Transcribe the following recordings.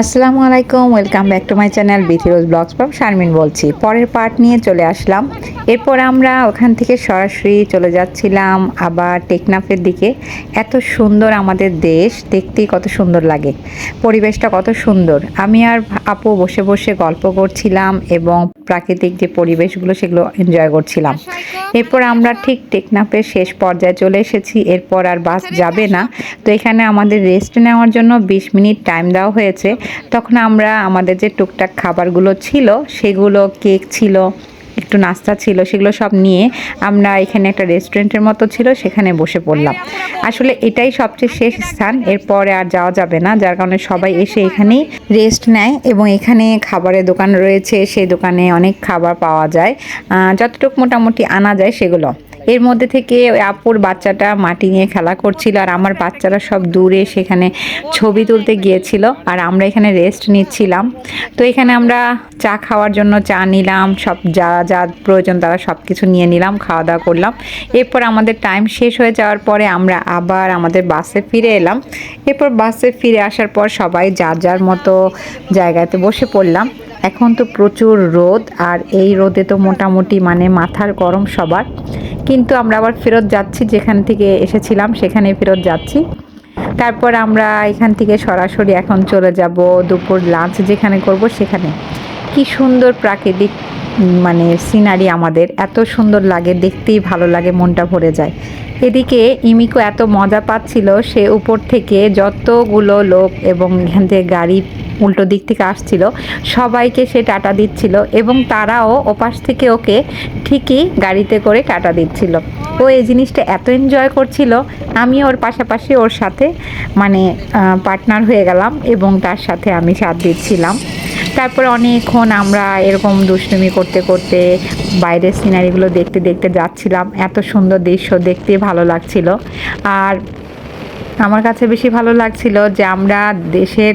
আসসালামু আলাইকুম, welcome back to my channel Bithirose blogs from Sharmin বলছি। পরের পার্ট নিয়ে চলে আসলাম। এরপর আমরা ওখান থেকে সরাসরি চলে যাচ্ছিলাম আবার টেকনাফের দিকে। এত সুন্দর আমাদের দেশ, দেখতেই কত সুন্দর লাগে। পরিবেশটা কত সুন্দর। আমি আর আপু বসে বসে গল্প করছিলাম এবং প্রাকৃতিক যে পরিবেশগুলো, সেগুলো এনজয় করছিলাম। এরপর আমরা ঠিক টেকনাফের শেষ পর্যায়ে চলে এসেছি। এরপর আর বাস যাবে না। তো এখানে আমাদের রেস্ট নেওয়ার জন্য বিশ মিনিট টাইম দেওয়া হয়েছে। তখন আমরা আমাদের যে টুকটাক খাবারগুলো ছিল, সেগুলো কেক ছিল। একটু নাস্তা ছিল, সেগুলো সব নিয়ে আমরা এখানে একটা রেস্টুরেন্টের মতো ছিল, সেখানে বসে পড়লাম। আসলে এটাই সবচেয়ে শেষ স্থান, এরপরে আর যাওয়া যাবে না, যার কারণে সবাই এসে এখানেই রেস্ট নেয় এবং এখানে খাবারের দোকান রয়েছে, সেই দোকানে অনেক খাবার পাওয়া যায়। যতটুকু মোটামুটি আনা যায় সেগুলো। এর মধ্যে থেকে আপুর বাচ্চাটা মাটি নিয়ে খেলা করছিল আর আমার বাচ্চারা সব দূরে সেখানে ছবি তুলতে গিয়েছিল আর আমরা এখানে রেস্ট নিচ্ছিলাম। তো এখানে আমরা চা খাওয়ার জন্য চা নিলাম, সব যা যা প্রয়োজন তারা সব কিছু নিয়ে নিলাম, খাওয়া দাওয়া করলাম। এরপর আমাদের টাইম শেষ হয়ে যাওয়ার পরে আমরা আবার আমাদের বাসে ফিরে এলাম। এরপর বাসে ফিরে আসার পর সবাই যার যার মতো জায়গাতে বসে পড়লাম। এখন তো প্রচুর রোদ, আর এই রোদে তো মোটামুটি মানে মাথার গরম সবার। কিন্তু আমরা আবার ফেরত যাচ্ছি, যেখান থেকে এসেছিলাম সেখানে ফেরত যাচ্ছি। তারপর আমরা এখান থেকে সরাসরি এখন চলে যাব দুপুর লাঞ্চ যেখানে করব সেখানে। কি সুন্দর প্রাকৃতিক মানে সিনারি আমাদের এত সুন্দর লাগে, দেখতেই ভালো লাগে, মনটা ভরে যায়। এদিকে ইমিকো এত মজা পাচ্ছিল, সে উপর থেকে যতগুলো লোক এবং এখান থেকে গাড়ি উল্টো দিক থেকে আসছিল, সবাইকে সে টাটা দিচ্ছিল এবং তারাও ওপাশ থেকে ওকে ঠিকই গাড়িতে করে টাটা দিচ্ছিল। ও এই জিনিসটা এত এনজয় করছিল, আমি ওর পাশাপাশি ওর সাথে মানে পার্টনার হয়ে গেলাম এবং তার সাথে আমি সাথ দিচ্ছিলাম। তারপরে অনেকক্ষণ আমরা এরকম দুষ্টুমি করতে করতে বাইরের সিনারিগুলো দেখতে দেখতে যাচ্ছিলাম। এত সুন্দর দৃশ্য দেখতে ভালো লাগছিল। আর আমার কাছে বেশি ভালো লাগছিল যে আমরা দেশের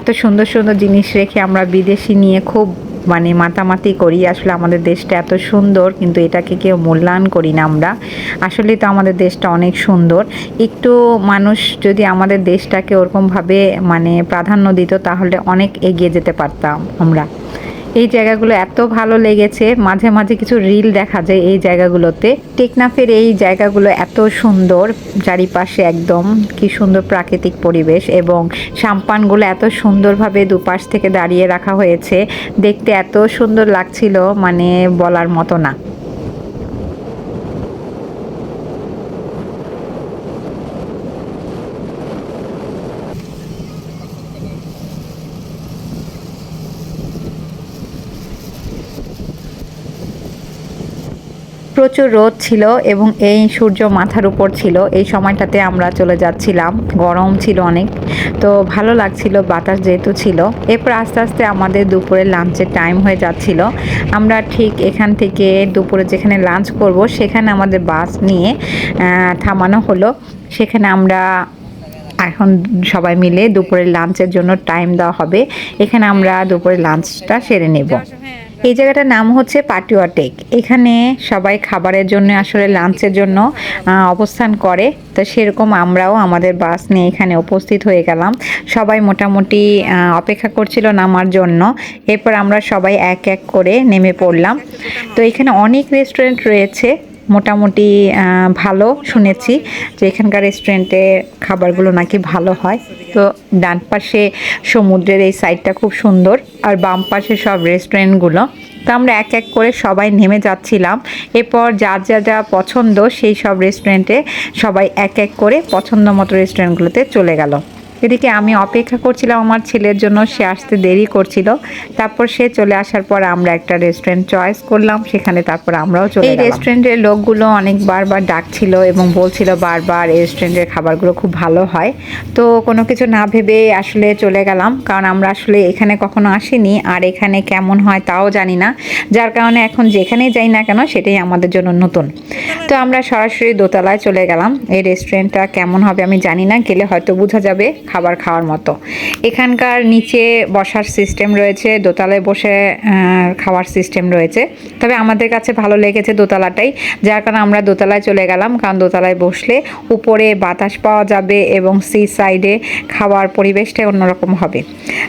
এত সুন্দর সুন্দর জিনিস রেখে আমরা বিদেশি নিয়ে খুব মানে মাতামাতি করি। আসলে আমাদের দেশটা এত সুন্দর, কিন্তু এটাকে কেউ মূল্যায়ন করি না আমরা। আসলে তো আমাদের দেশটা অনেক সুন্দর। একটু মানুষ যদি আমাদের দেশটাকে ওরকমভাবে মানে প্রাধান্য দিত, তাহলে অনেক এগিয়ে যেতে পারতাম আমরা। এই জায়গাগুলো এত ভালো লেগেছে। মাঝে মাঝে কিছু রিল দেখা যায় এই জায়গাগুলোতে। টেকনাফের এই জায়গাগুলো এত সুন্দর, চারিপাশে একদম কি সুন্দর প্রাকৃতিক পরিবেশ এবং সাম্পানগুলো এত সুন্দরভাবে দুপাশ থেকে দাঁড়িয়ে রাখা হয়েছে। দেখতে এত সুন্দর লাগছিল মানে বলার মতো না। প্রচুর রোদ ছিল এবং এই সূর্য মাথার উপর ছিল। এই সময়টাতে আমরা চলে যাচ্ছিলাম। গরম ছিল অনেক। তো ভালো লাগছিল, বাতাস যেহেতু ছিল। এরপর আস্তে আস্তে আমাদের দুপুরে লাঞ্চের টাইম হয়ে যাচ্ছিল। আমরা ঠিক এখান থেকে দুপুরে যেখানে লাঞ্চ করব, সেখানে আমাদের বাস নিয়ে থামানো হলো। সেখানে আমরা এখন সবাই মিলে দুপুরের লাঞ্চের জন্য টাইম দেওয়া হবে। এখানে আমরা দুপুরের লাঞ্চটা সেরে নেব। এই জায়গাটার নাম হচ্ছে পাটুয়া টেক এখানে সবাই খাবারের জন্য, আসলে লাঞ্চের জন্য অবস্থান করে। তো সেরকম আমরাও আমাদের বাস নিয়ে এখানে উপস্থিত হয়ে গেলাম। সবাই মোটামুটি অপেক্ষা করছিল নামার জন্য। এরপর আমরা সবাই এক এক করে নেমে পড়লাম। তো এখানে অনেক রেস্টুরেন্ট রয়েছে। মোটামুটি ভালো শুনেছি যে এখানকার রেস্টুরেন্টে খাবারগুলো নাকি ভালো হয়। তো ডান পাশে সমুদ্রের এই সাইডটা খুব সুন্দর আর বাম পাশে সব রেস্টুরেন্টগুলো তো আমরা এক এক করে সবাই নেমে যাচ্ছিলাম। এরপর যার যা যা পছন্দ সেই সব রেস্টুরেন্টে সবাই এক এক করে পছন্দ মতো রেস্টুরেন্টগুলোতে চলে গেল। এদিকে আমি অপেক্ষা করছিলাম আমার ছেলের জন্য সে আসতে দেরি করছিল। তারপর সে চলে আসার পর আমরা একটা রেস্টুরেন্ট চয়েস করলাম সেখানে তারপর আমরাও চলে এই রেস্টুরেন্টের লোকগুলো অনেক বারবার ডাকছিল এবং বলছিল বারবার এই রেস্টুরেন্টের খাবারগুলো খুব ভালো হয়। তো কোনো কিছু না ভেবে আসলে চলে গেলাম কারণ আমরা আসলে এখানে কখনো আসিনি আর এখানে কেমন হয় তাও জানি না। যার কারণে এখন যেখানেই যাই না কেন সেটাই আমাদের জন্য নতুন। তো আমরা সরাসরি দোতলায় চলে গেলাম। এই রেস্টুরেন্টটা কেমন হবে আমি জানি না গেলে হয়তো বোঝা যাবে। খাবার খাওয়ার মতো। এখানকার নিচে বসার সিস্টেম রয়েছে, দোতলায় বসে খাওয়ার সিস্টেম রয়েছে। তবে আমাদের কাছে ভালো লেগেছে দোতলাটাই, যার কারণে আমরা দোতলায় চলে গেলাম। কারণ দোতলায় বসলে উপরে বাতাস পাওয়া যাবে এবং সি সাইডে খাওয়ার পরিবেশটাই অন্যরকম হবে।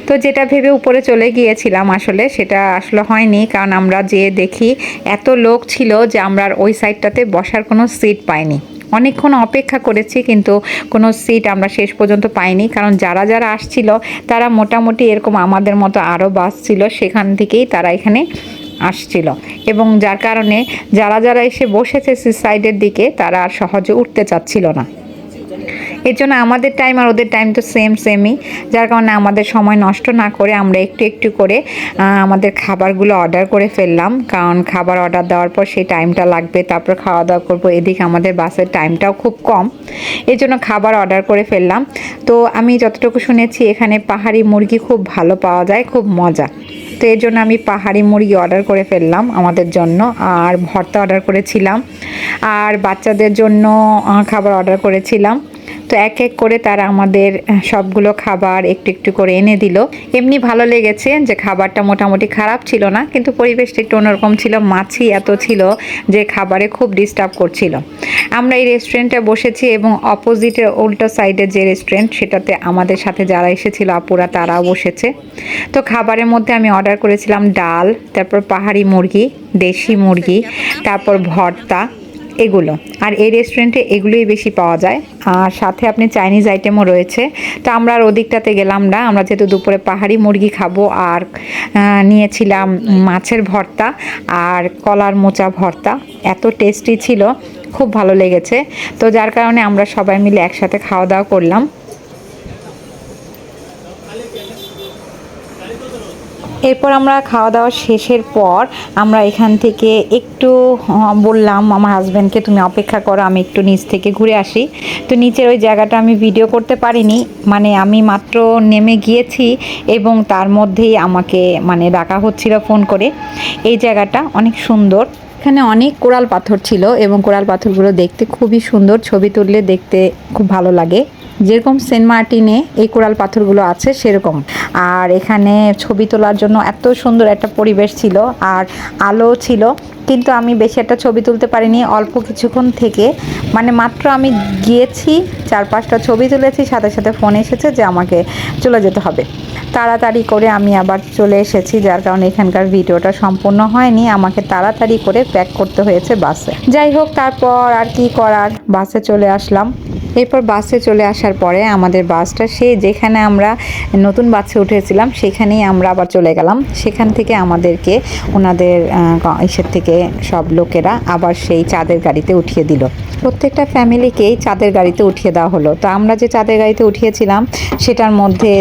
তো যেটা ভেবে উপরে চলে গিয়েছিলাম আসলে, সেটা আসলে হয়নি। কারণ আমরা যেয়ে দেখি, এত লোক ছিল যে আমরা ওই সাইডটাতে বসার কোনো সিট পাইনি। অনেকক্ষণ অপেক্ষা করেছি, কিন্তু কোনো সিট আমরা শেষ পর্যন্ত পাইনি। কারণ যারা যারা আসছিল, তারা মোটামুটি এরকম আমাদের মতো আরও বাস ছিল, সেখান থেকেই তারা এখানে আসছিল। এবং যার কারণে যারা যারা এসে বসেছে সাইডের দিকে, তারা আর সহজে উঠতে চাচ্ছিল না। এর জন্য আমাদের টাইম আর ওদের টাইম তো সেম সেমই যার কারণে আমাদের সময় নষ্ট না করে আমরা একটু একটু করে আমাদের খাবারগুলো অর্ডার করে ফেললাম। কারণ খাবার অর্ডার দেওয়ার পর সেই টাইমটা লাগবে, তারপর খাওয়া দাওয়া করব। এদিকে আমাদের বাসের টাইমটাও খুব কম। এই জন্য খাবার অর্ডার করে ফেললাম। তো আমি যতটুকু শুনেছি, এখানে পাহাড়ি মুরগি খুব ভালো পাওয়া যায়, খুব মজা। তো এর জন্য আমি পাহাড়ি মুরগি অর্ডার করে ফেললাম আমাদের জন্য। আর ভর্তা অর্ডার করেছিলাম। আর বাচ্চাদের জন্য খাবার অর্ডার করেছিলাম। তো এক এক করে তারা আমাদের সবগুলো খাবার একটু একটু করে এনে দিল। এমনি ভালো লেগেছে যে খাবারটা মোটামুটি খারাপ ছিল না, কিন্তু পরিবেশটা একটু অন্যরকম ছিল, মাছি এত ছিল যে খাবারে খুব ডিস্টার্ব করছিল। আমরা এই রেস্টুরেন্টে বসেছি এবং অপোজিটের উল্টো সাইডে যে রেস্টুরেন্ট সেটাতে আমাদের সাথে যারা এসেছিল, আপুরা তারাও বসেছে। তো খাবারের মধ্যে আমি অর্ডার করেছিলাম ডাল, তারপর পাহাড়ি মুরগি, দেশি মুরগি, তারপর ভর্তা এগুলো। আর এই রেস্টুরেন্টে এগুলোই বেশি পাওয়া যায়। আর সাথে আপনি চাইনিজ আইটেমও রয়েছে। তো আমরা আর ওদিকটাতে গেলাম না। আমরা যেহেতু দুপুরে পাহাড়ি মুরগি খাব আর নিয়েছিলাম মাছের ভর্তা আর কলার মোচা ভর্তা। এত টেস্টি ছিল। খুব ভালো লেগেছে। তো যার কারণে আমরা সবাই মিলে একসাথে খাওয়া দাওয়া করলাম। এরপর আমরা খাওয়া দাওয়া শেষের পর আমরা এখান থেকে একটু বললাম আমার হাজব্যান্ডকে তুমি অপেক্ষা করো, আমি একটু নিচ থেকে ঘুরে আসি। তো নিচের ওই জায়গাটা আমি ভিডিও করতে পারিনি। মানে আমি মাত্র নেমে গিয়েছি এবং তার মধ্যেই আমাকে মানে ডাকা হচ্ছিল ফোন করে। এই জায়গাটা অনেক সুন্দর। এখানে অনেক কোরাল পাথর ছিল এবং কোরাল পাথরগুলো দেখতে খুবই সুন্দর। ছবি তুললে দেখতে খুব ভালো লাগে। যেরকম সেন্ট মার্টিনে এই কোরাল পাথরগুলো আছে, সেরকম। আর এখানে ছবি তোলার জন্য এত সুন্দর একটা পরিবেশ ছিল আর আলো ছিল, কিন্তু আমি বেশি একটা ছবি তুলতে পারিনি। অল্প কিছুক্ষণ থেকে মানে মাত্র আমি গিয়েছি, চার পাঁচটা ছবি তুলেছি, সাথে সাথে ফোন এসেছে যে আমাকে চলে যেতে হবে। তাড়াতাড়ি করে আমি আবার চলে এসেছি, যার কারণে এখানকার ভিডিওটা সম্পূর্ণ হয়নি। আমাকে তাড়াতাড়ি করে প্যাক করতে হয়েছে বাসে। যাই হোক, তারপর আর কি করার? বাসে চলে আসলাম। এরপর বাসে চলে আসার পরে আমাদের বাসটা সে যেখানে আমরা নতুন বাসে উঠেছিলাম, সেখানেই আমরা আবার চলে গেলাম। সেখান থেকে আমাদেরকে ওনাদের ইসের থেকে সব লোকেরা আবার সেই চাঁদের গাড়িতে উঠিয়ে দিল। প্রত্যেকটা ফ্যামিলিকেই চাঁদের গাড়িতে উঠিয়ে দেওয়া হলো। তো আমরা যে চাঁদের গাড়িতে উঠিয়েছিলাম, সেটার মধ্যে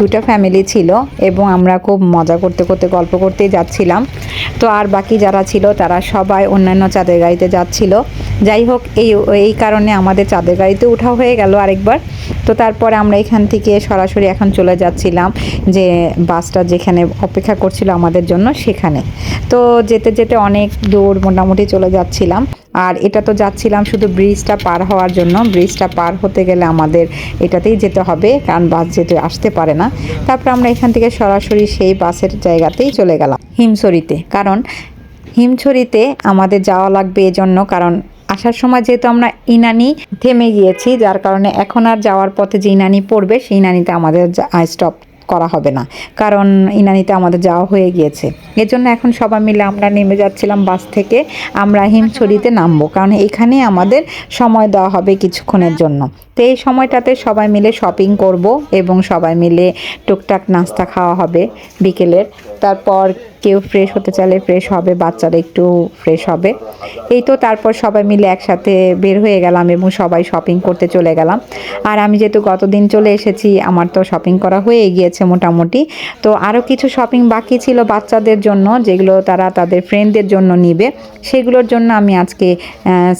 দুটো ফ্যামিলি ছিল এবং আমরা খুব মজা করতে করতে, গল্প করতেই যাচ্ছিলাম। তো আর বাকি যারা ছিল, তারা সবাই অন্যান্য চাঁদের গাড়িতে যাচ্ছিল। যাই হোক, এই এই কারণে আমাদের চাঁদের গাড়িতে উঠা হয়ে গেল আরেকবার। তো তারপরে আমরা এখান থেকে সরাসরি এখন চলে যাচ্ছিলাম যে বাসটা যেখানে অপেক্ষা করছিল আমাদের জন্য সেখানে। তো যেতে যেতে অনেক দূর মোটামুটি চলে যাচ্ছিলাম। আর এটা তো যাচ্ছিলাম শুধু ব্রিজটা পার হওয়ার জন্য। ব্রিজটা পার হতে গেলে আমাদের এটাতেই যেতে হবে, কারণ বাস যেতে আসতে পারে না। তারপর আমরা এখান থেকে সরাসরি সেই বাসের জায়গাতেই চলে গেলাম হিমছড়িতে। কারণ হিমছড়িতে আমাদের যাওয়া লাগবে এজন্য, কারণ আসার সময় যেহেতু আমরা ইনানি থেমে গিয়েছি, যার কারণে এখন আর যাওয়ার পথে যে ইনানি পড়বে, সেই ইনানিতে আমাদের স্টপ করা হবে না। কারণ ইনানিতে আমাদের যাওয়া হয়ে গিয়েছে। এজন্য এখন সবাই মিলে আমরা নেমে যাচ্ছিলাম বাস থেকে। আমরা হিমছড়িতে নামবো। কারণ এখানে আমাদের সময় দেওয়া হবে কিছুক্ষণের জন্য। তো এই সময়টাতে সবাই মিলে শপিং করব এবং সবাই মিলে টুকটাক নাস্তা খাওয়া হবে বিকেলের। তারপর কেউ ফ্রেশ হতে চাইলে ফ্রেশ হবে, বাচ্চারা একটু ফ্রেশ হবে। এই তো তারপর সবাই মিলে একসাথে বের হয়ে গেলাম এবং সবাই শপিং করতে চলে গেলাম। আর আমি যেহেতু গতদিন চলে এসেছি, আমার তো শপিং করা হয়ে গিয়েছে। মোটামুটি। তো আরও কিছু শপিং বাকি ছিল বাচ্চাদের জন্য, যেগুলো তারা তাদের ফ্রেন্ডদের জন্য নিবে। সেগুলোর জন্য আমি আজকে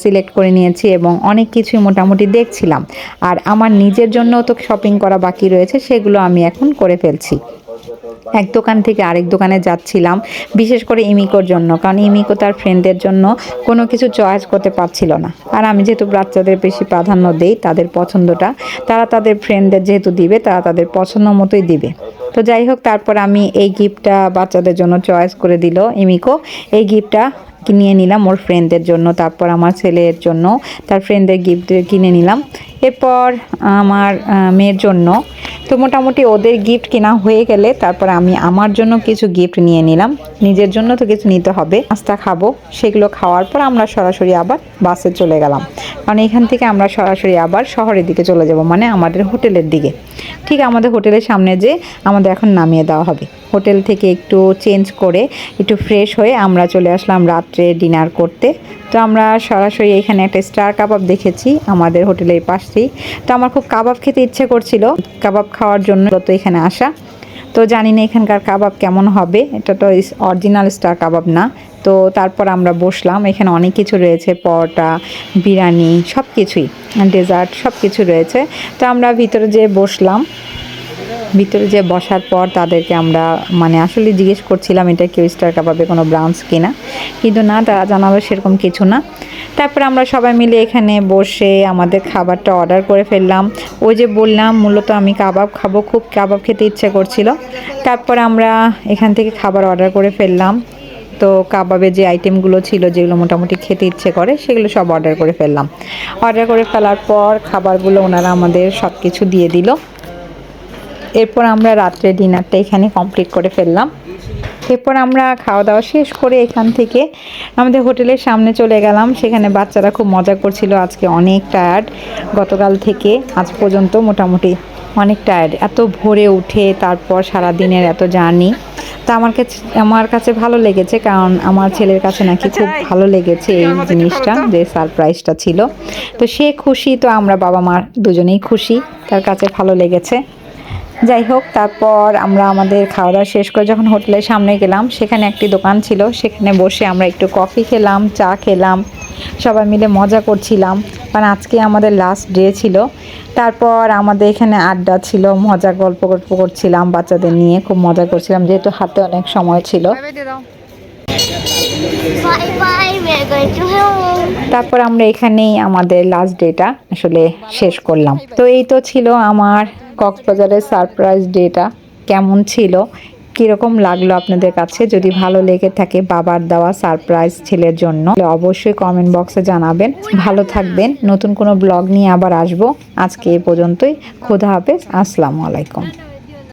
সিলেক্ট করে নিয়েছি এবং অনেক কিছুই মোটামুটি দেখছিলাম। আর আমার নিজের জন্য তো শপিং করা বাকি রয়েছে, সেগুলো আমি এখন করে ফেলছি। এক দোকান থেকে আরেক দোকানে যাচ্ছিলাম, বিশেষ করে ইমিকোর জন্য, কারণ ইমিকো তার ফ্রেন্ডদের জন্য কোনো কিছু চয়েস করতে পারছিল না। আর আমি যেহেতু বাচ্চাদের বেশি প্রাধান্য দেই তাদের পছন্দটা, তারা তাদের ফ্রেন্ডদের যেহেতু দিবে, তারা তাদের পছন্দ মতোই দিবে। তো যাই হোক, তারপর আমি এই গিফটটা বাচ্চাদের জন্য চয়েস করে দিল ইমিকো। এই গিফটটা নিয়ে নিলাম ওর ফ্রেন্ডদের জন্য, তারপর আমার ছেলের জন্য তার ফ্রেন্ডদের গিফট কিনে নিলাম। এরপর আমার মেয়ের জন্য। তো মোটামুটি ওদের গিফট কেনা হয়ে গেলে তারপর আমি আমার জন্য কিছু গিফট নিয়ে নিলাম। নিজের জন্য তো কিছু নিতে হবে। নাস্তা খাব। সেগুলো খাওয়ার পর আমরা সরাসরি আবার বাসে চলে গেলাম। কারণ এখান থেকে আমরা সরাসরি আবার শহরের দিকে চলে যাব মানে আমাদের হোটেলের দিকে। ঠিক আমাদের হোটেলের সামনে যে আমাদের এখন নামিয়ে দেওয়া হবে। হোটেল থেকে একটু চেঞ্জ করে একটু ফ্রেশ হয়ে আমরা চলে আসলাম রাত্রে ডিনার করতে। তো আমরা সরাসরি এখানে একটা স্টার কাবাব দেখেছি। আমাদের হোটেলের পাশেই তো আমার খুব কাবাব খেতে ইচ্ছে করছিল। কাবাব খাওয়ার জন্য তো এখানে আসা। তো জানি না এখানকার কাবাব কেমন হবে। এটা তো অরিজিনাল স্টার কাবাব না। তো তারপর আমরা বসলাম। এখানে অনেক কিছু রয়েছে। পরোটা, বিরিয়ানি সব কিছুই ডেজার্ট সব কিছু রয়েছে। তো আমরা ভিতরে যেয়ে বসলাম। ভিতরে যে বসার পর তাদেরকে আমরা মানে আসলে জিজ্ঞেস করছিলাম এটা কেউ স্টার কাবাবে কোনো ব্রাঞ্চ কিনা। কিন্তু না, তারা জানালো সেরকম কিছু না। তারপর আমরা সবাই মিলে এখানে বসে আমাদের খাবারটা অর্ডার করে ফেললাম। ওই যে বললাম, মূলত আমি কাবাব খাব, খুব কাবাব খেতে ইচ্ছে করছিল। তারপর আমরা এখান থেকে খাবার অর্ডার করে ফেললাম। তো কাবাবে যে আইটেমগুলো ছিল, যেগুলো মোটামুটি খেতে ইচ্ছে করে, সেগুলো সব অর্ডার করে ফেললাম। অর্ডার করে ফেলার পর খাবারগুলো ওনারা আমাদের সব কিছু দিয়ে দিল। এরপর আমরা রাত্রে ডিনারটা এখানে কমপ্লিট করে ফেললাম। এরপর আমরা খাওয়া দাওয়া শেষ করে এখান থেকে আমাদের হোটেলের সামনে চলে গেলাম। সেখানে বাচ্চারা খুব মজা করছিল আজকে অনেক টায়ার্ড গতকাল থেকে আজ পর্যন্ত মোটামুটি অনেক টায়ার্ড এত ভোরে উঠে তারপর সারা দিনের এত জার্নি তা আমার কাছে আমার কাছে ভালো লেগেছে কারণ আমার ছেলের কাছে নাকি খুব ভালো লেগেছে এই জিনিসটা যে সারপ্রাইজটা ছিল। তো সে খুশি তো আমরা বাবা মার দুজনেই খুশি। তার কাছে ভালো লেগেছে। যাই হোক তারপর আমরা আমাদের খাওয়া দাওয়া শেষ করে যখন হোটেলের সামনে গেলাম সেখানে একটি দোকান ছিল। সেখানে বসে আমরা একটু কফি খেলাম চা খেলাম সবাই মিলে মজা করছিলাম। কারণ আজকে আমাদের লাস্ট ডে ছিল। তারপর আমাদের এখানে আড্ডা ছিল মজা গল্প গল্প করছিলাম বাচ্চাদের নিয়ে খুব মজা করছিলাম যেহেতু হাতে অনেক সময় ছিল. তারপর আমরা এখানেই আমাদের লাস্ট ডেটা আসলে শেষ করলাম। তো এই তো ছিল আমার কক্সবাজারের সারপ্রাইজ ডেটা কেমন ছিল? কীরকম লাগল আপনাদের কাছে? যদি ভালো লেগে থাকে বাবার দেওয়া সারপ্রাইজ ছেলের জন্য অবশ্যই কমেন্ট বক্সে জানাবেন। ভালো থাকবেন। নতুন কোনো ব্লগ নিয়ে আবার আসব। আজকে এ পর্যন্তই। খোদা হাফেজ। আসসালামু আলাইকুম।